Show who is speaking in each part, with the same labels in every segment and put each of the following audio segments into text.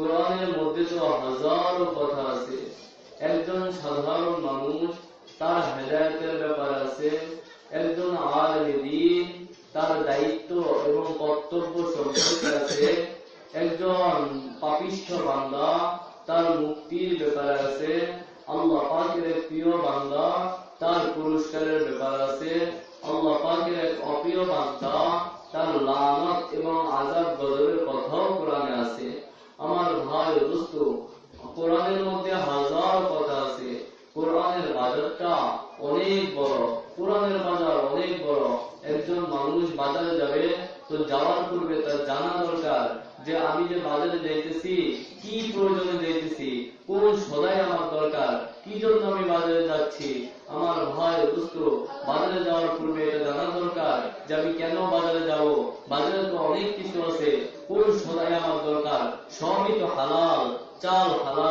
Speaker 1: কোরআনের মধ্যে তো হাজারো কথা আছে। একজন সাধারণ মানুষ তার হেদায়তের ব্যাপার আছে। একজন আলিদিন তার দায়িত্ব এবং কর্তব্য সম্পর্কে আছে। একজন পাপিষ্ঠ বান্দা তার মুক্তির ব্যাপারে আছে। আল্লাহ পাকের এক প্রিয় বান্দা তার পুরস্কারের ব্যাপার আছে। আল্লাহ পাকের এক অপ্রিয় বান্দা তার লানত এবং আজাদ বদলের কথাও কোরআনে আছে। আমার ভাই দোস্ত, কোরআনের মধ্যে হাজার কথা আছে। কোরআনের বাজারটা অনেক বড়, কোরআনের বাজার অনেক বড়। একজন মানুষ বাজারে যাবে, তো যাওয়ার পূর্বে তার জানা দরকার যে আমি যে বাজারে যাইতেছি, কি প্রয়োজনে যাইতেছি কোন সদাই আমার দরকার কি জন্য আমি বাজারে যাচ্ছি আমার ভাই দোস্ত বাজারে যাওয়ার পূর্বে এটা জানা দরকার যে আমি কেন বাজারে যাব বাজারে তো অনেক কিছু আছে কোন সদাই আমার দরকার সবই তো হালাল চাল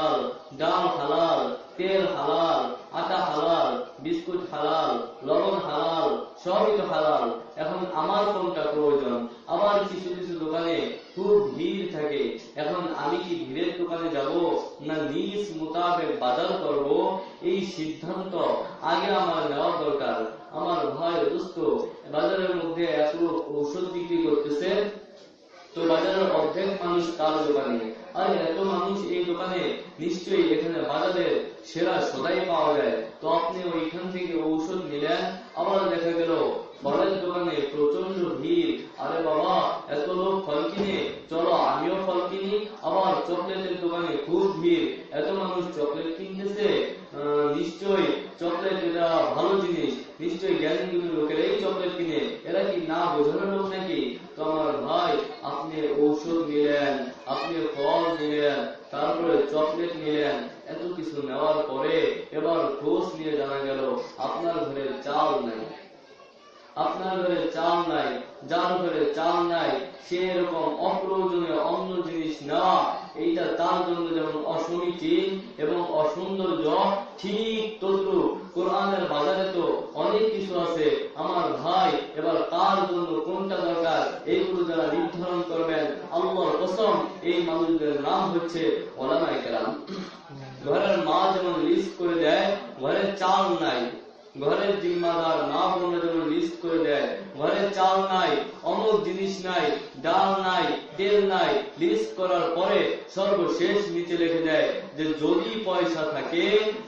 Speaker 1: হালাল, ডাল হালাল, তেল হালাল, আটা হালাল, বিস্কুট হালাল, লবণ হালাল, সবই তো হালাল। এখন আমার কোনটা প্রয়োজন? আবার কিছু কিছু দোকানে খুব ভিড় থাকে। এখন আমি কি ভিড়ের দোকানে যাব না নিজ মোতাবেক বাজার করব? এই সিদ্ধান্ত আগে আমার নেওয়া দরকার। আমার ভয় দোস্ত বাজারের মধ্যে এত ঔষধ বিক্রি করতেছে। তো বাজারের অর্ধেক মানুষ তার দোকানে। আর এত মানুষ এই দোকানে নিশ্চয়ই এখানে বাজারের সেরা সদাই পাওয়া যায় তো আপনি ওইখান থেকে ঔষধ নিলেন আবার দেখা গেল ফলের দোকানে প্রচণ্ড ভিড় আরে বাবা এত লোক ফল কিনে চলো আমিও ফল কিনি আবার চকলেটের দোকানে খুব ভিড় এত মানুষ চকলেট কিনতেছে নিশ্চয়ই চকলেট এটা ভালো জিনিস নিশ্চয়ই জ্ঞানী লোকেরাই চকলেট কিনে এরা কি না বোঝানোর লোক নাকি তো আমার ভাই আপনি ঔষধ নিলেন আপনি ফল নিলেন তারপরে চকলেট নিলেন এত কিছু নেওয়ার পরে এবার খোঁজ নিয়ে জানা গেল, আপনার ঘরে চাল নাই। আপনার ঘরে চাল নাই, যার ঘরে চাল নাই, সে এরকম অপ্রয়োজনীয় অন্য জিনিস নেওয়া এইটা তার জন্য যেমন অসমীচীন এবং অসৌন্দর্য ঠিক তদ্রু কোরআনের বাজারে তো অনেক কিছু আছে। আমার ভাই, এবার কার জন্য কোনটা দরকার? এইগুলো যারা নির্ধারণ করবেন, আল্লাহর কসম, এই মানুষদের নাম হচ্ছে ওলামাই কেরাম। নাই। ঘরের জিম্মাদার মা বোনরা যেমন লিস্ট করে দেয়। ঘরে চাল নাই অমুক জিনিস নাই, ডাল নাই, তেল নাই। লিস্ট করার পরে সর্বশেষ নিচে লিখে দেয় যে, যদি পয়সা থাকে,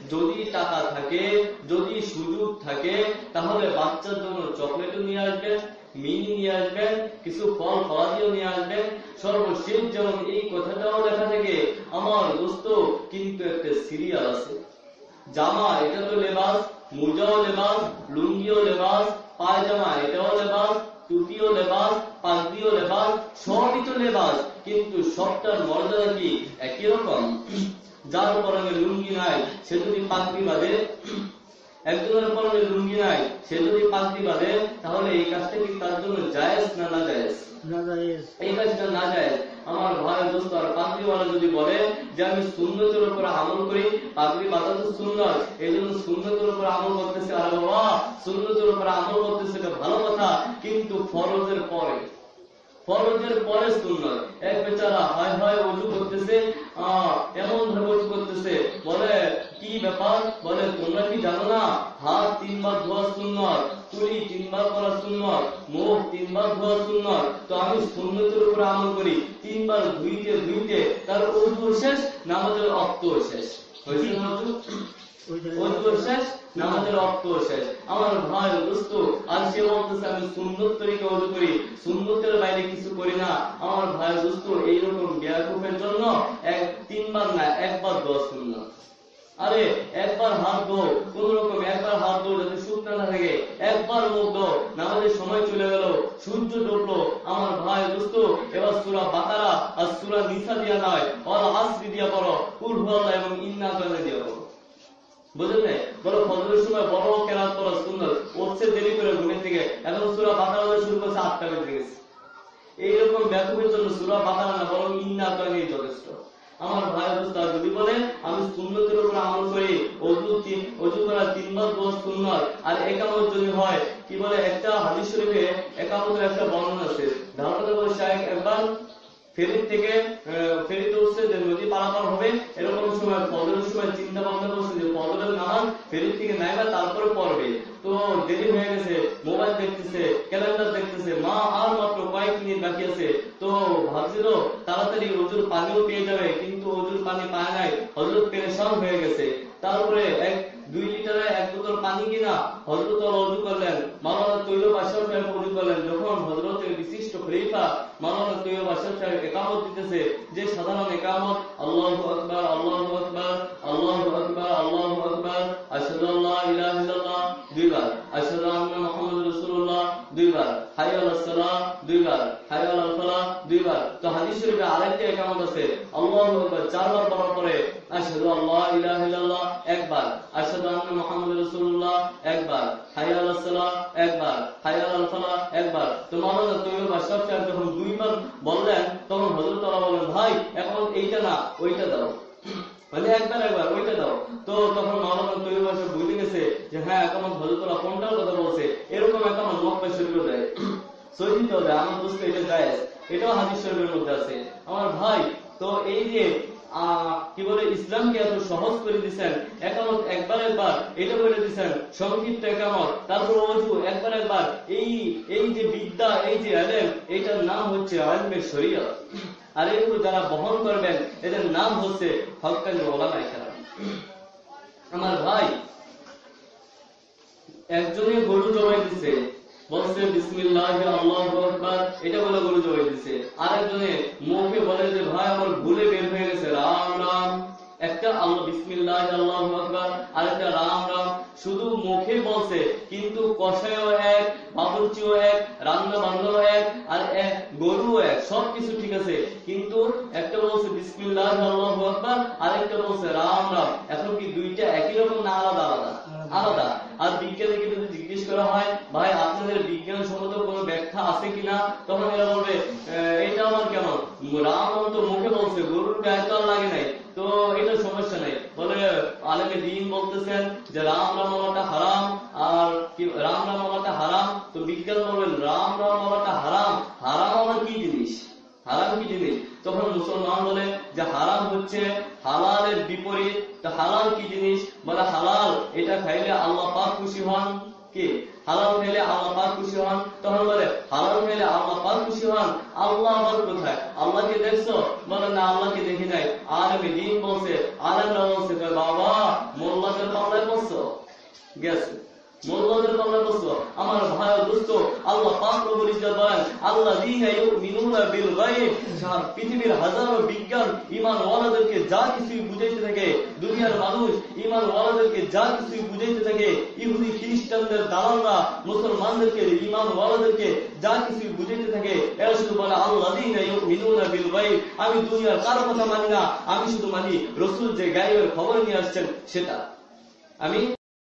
Speaker 1: যদি টাকা থাকে, যদি সুযোগ থাকে, তাহলে বাচ্চার জন্য চকলেটও নিয়ে আসবেন, মিনি নিয়ে আসবেন, কিছু ফল ফলাদিও নিয়ে আসবেন। সর্বশেষ যেমন এই কথাটাও লেখা থাকে, আমার দোস্ত, কিন্তু একটা সিরিয়াল আছে। জামা এটা তো লেবাস, মোজাও লেবাস, লুঙ্গিও লেবাস, পায়জামা, এটাও লেবাস, টুপিও লেবাস, পাগড়িও লেবাস, সবই তো লেবাস, কিন্তু সবটার মর্যাদা কি একই রকম? যার পরনে লুঙ্গি নাই, সে যদি পাগড়ি বাঁধে পরনে লুঙ্গি নাই। সে যদি পাগড়ি বাঁধে তাহলে এই কাজটা কি তার জন্য জায়েজ না না জায়েজ? এই কাজটা না যায় আমার ভাই দোস্ত আর পাগড়িওয়ালা যদি বলে যে আমি সুন্নতের উপর আমল করি পাগড়ি বাঁধা তো সুন্নত। এই জন্য সুন্নতের উপর আমল করতেছে আর বাবা সুন্নতের উপর আমল করতেছে এটা ভালো কথা কিন্তু ফরজের পরে। ফরজের পরে সুন্নত। এক বেচারা হয় হয় অজু করতেছে এমন ভাবে অজু করতেছে বলে কি ব্যাপার? বলে, তোমরা কি জানো না? হাত তিনবার ধোয়া সুন্নত কুলি তিনবার করা সুন্নত, মুখ তিনবার ধোয়া সুন্নত। তো আমি সুন্নতের উপর আমল করি। তিনবার ধুইতে ধুইতে তার অজু শেষ, নামাজের অক্ত শেষ। না অজু? অজু শেষ, নামাজের অক্ত শেষ। আমার ভাই দোস্ত, আর সে বলতেছে, আমি সুন্নত তরিকে অজু করি। সুন্নতের বাইরে কিছু করি না। আমার ভাই এক তিনবার একবার দশ সুন্নত। আরে, একবার হাত দো কোন রকম একবার হাত দো যাতে শুকনা না থাকে একবার মুখ দো নামাজের সময় চলে গেল, সূর্য ডুবলো। আমার ভাই দোস্ত এবার সুরা বাকারা আর সুরা নিসা দিয়া নয়, অল আসরি দিয়া পড়ো। কুরহুয়াল্লাহ এবং ইন্না কানে দিয়া পড়ো। বুঝলেন বলো, ফজরের সময় বড় কেরাত করা সুন্দর উঠছে দেরি করে ঘুমের থেকে। এখন সুরা বাকারা শুরু করছে আটটা বেজে গেছে। এইরকম ব্যাকুপের জন্য সুরা বাকারা না, বরং ইন্না কানে যথেষ্ট। আমার ভাই আর যদি বলে আমি সুন্নতের উপর আমল করি। অজু তিন অজু করা তিনবার দোষ সুন্নত। আর একামত যদি হয়, কি বলে? একটা হাদিস শরীফে একামতের একটা বর্ণনা আছে। ধারণা করে শাহেক একবার ফেরির থেকে ফেরিতে উঠছে যে নদী পারাপার হবে, এরকম সময় চিন্তা ভাবনা করছে যে ফজরের নামাজ ফেরির থেকে নাইবা তারপরে পড়বে। তো দেরি হয়ে গেছে, মোবাইল দেখতেছে, ক্যালেন্ডার দেখতেছে, মা বাকি আছে? তো ভাবছিল তাড়াতাড়ি অজুর পানিও পেয়ে যাবে, কিন্তু অজুর পানি পায় নাই, হজরত পেরেশান হয়ে গেছে। তারপরে এক, দুই লিটারে এক বোতল পানি কিনা, হজরত অজু করলেন। মাওলানা তৈল বাসার সাহেব অজু করলেন। যখন হজরতের বিশিষ্ট খলিফা মাওলানা তৈল বাসার সাহেব একামত দিতেছে, যে সাধারণ একামত, আল্লাহু আকবার আল্লাহু আকবার আল্লাহু আকবার আল্লাহু আকবার, আশহাদু ইলাহা দুইবার, আশহাদু আন্না মুহাম্মাদুর রাসূলুল্লাহ, দুইবার। যখন দুইবার বললেন, তখন হযরত বললেন, ভাই, এখন এইটা না, ওইটা দাও। মানে একবার একবার, ওইটা দাও। তো তখন মাওলানা তৈরি ভাষা বুঝে গেছে যে হ্যাঁ একামত হজরতরা কোনটার কথা বলছে, এরকম একামত মক্কা শরীফে দেয়। সহিতেও দেয় আমার দোস্ত এটা জায়েজ এটাও হাদিস শরীফের মধ্যে আছে। আমার ভাই, তো এই যে কি বলে, ইসলামকে এত সহজ করে দিচ্ছেন একামত একবার একবার, এটা বলে দিচ্ছেন সংক্ষিপ্ত একামত, তারপর অজু একবার একবার, এই এই যে বিদ্যা, এই যে আলেম এইটার নাম হচ্ছে আলমে শরীয়ত। আর এগুলো যারা বহন করবেন, এদের নাম হচ্ছে হকানি ওলামায়ে কেরাম। আমার ভাই একজনে গরু জবাই দিছে বলছে বিসমিল্লাহ আল্লাহু আকবার। এটা বলে গরু জবাই দিছে। আরেকজনে মুখে বলে যে ভাই আমার ভুলে বের হয়ে গেছে। রাম রাম। একটা আল্লাহ বিসমিল্লাহ আল্লাহু আকবার। আরেকটা রাম রাম। শুধু মুখে বলছে কিন্তু কষায়ও এক বাবুর্চিও এক রান্না বান্নাও এক আর এক গরু এক সবকিছু ঠিক আছে। কিন্তু একটা বলছে বিসমিল্লাহ আল্লাহু আকবার। আরেকটা বলছে রাম রাম। এখন কি দুইটা একই রকম না আলাদা? আলাদা। আলাদা। আর বিজ্ঞানীকে যদি জিজ্ঞেস করা হয় ভাই তখন এরা বলবে এটা আমার কেমন? রাম তো মুখে বলছে, গরুর গায়ে তো আর লাগে নাই। তো এটা সমস্যা নেই। বলে আলেমে দিন বলতেছেন যে, রাম রাম বলাটা হারাম। আর রাম রাম বলাটা হারাম? তো বিজ্ঞান বলবেন, রাম রাম বলাটা হারাম। হারাম আমার কি জিনিস? হারাম কি জিনিস? তখন মুসলমান বলে যে, হারাম হচ্ছে হালালের বিপরীত। তো হালাল কি জিনিস? বলে, হালাল, এটা খাইলে আল্লাহ পাক খুশি হন। কি? হালাল মেলে আল্লাহ পাক খুশি হন? তখন বলে, হালাল মেলে আল্লাহ পাক খুশি হন? আল্লাহ আবার কোথায়? আল্লাহকে দেখছ? বলে, না, আল্লাহকে দেখি নাই। আলমে দিন বলছে আলেমরা বলছে বাবা মোল্লাদের পাল্লায় পড়ছো গেছে। মুসলমানদেরকে ঈমান ওয়ালাদেরকে যা কিছুই বুঝাইতে থাকে, এরা শুধু বলে আল্লাহ বিল আমি দুনিয়ার কারও কথা মানি না, আমি শুধু মানি, রসূল যে গায়েবের খবর নিয়ে আসছেন, সেটা। আমি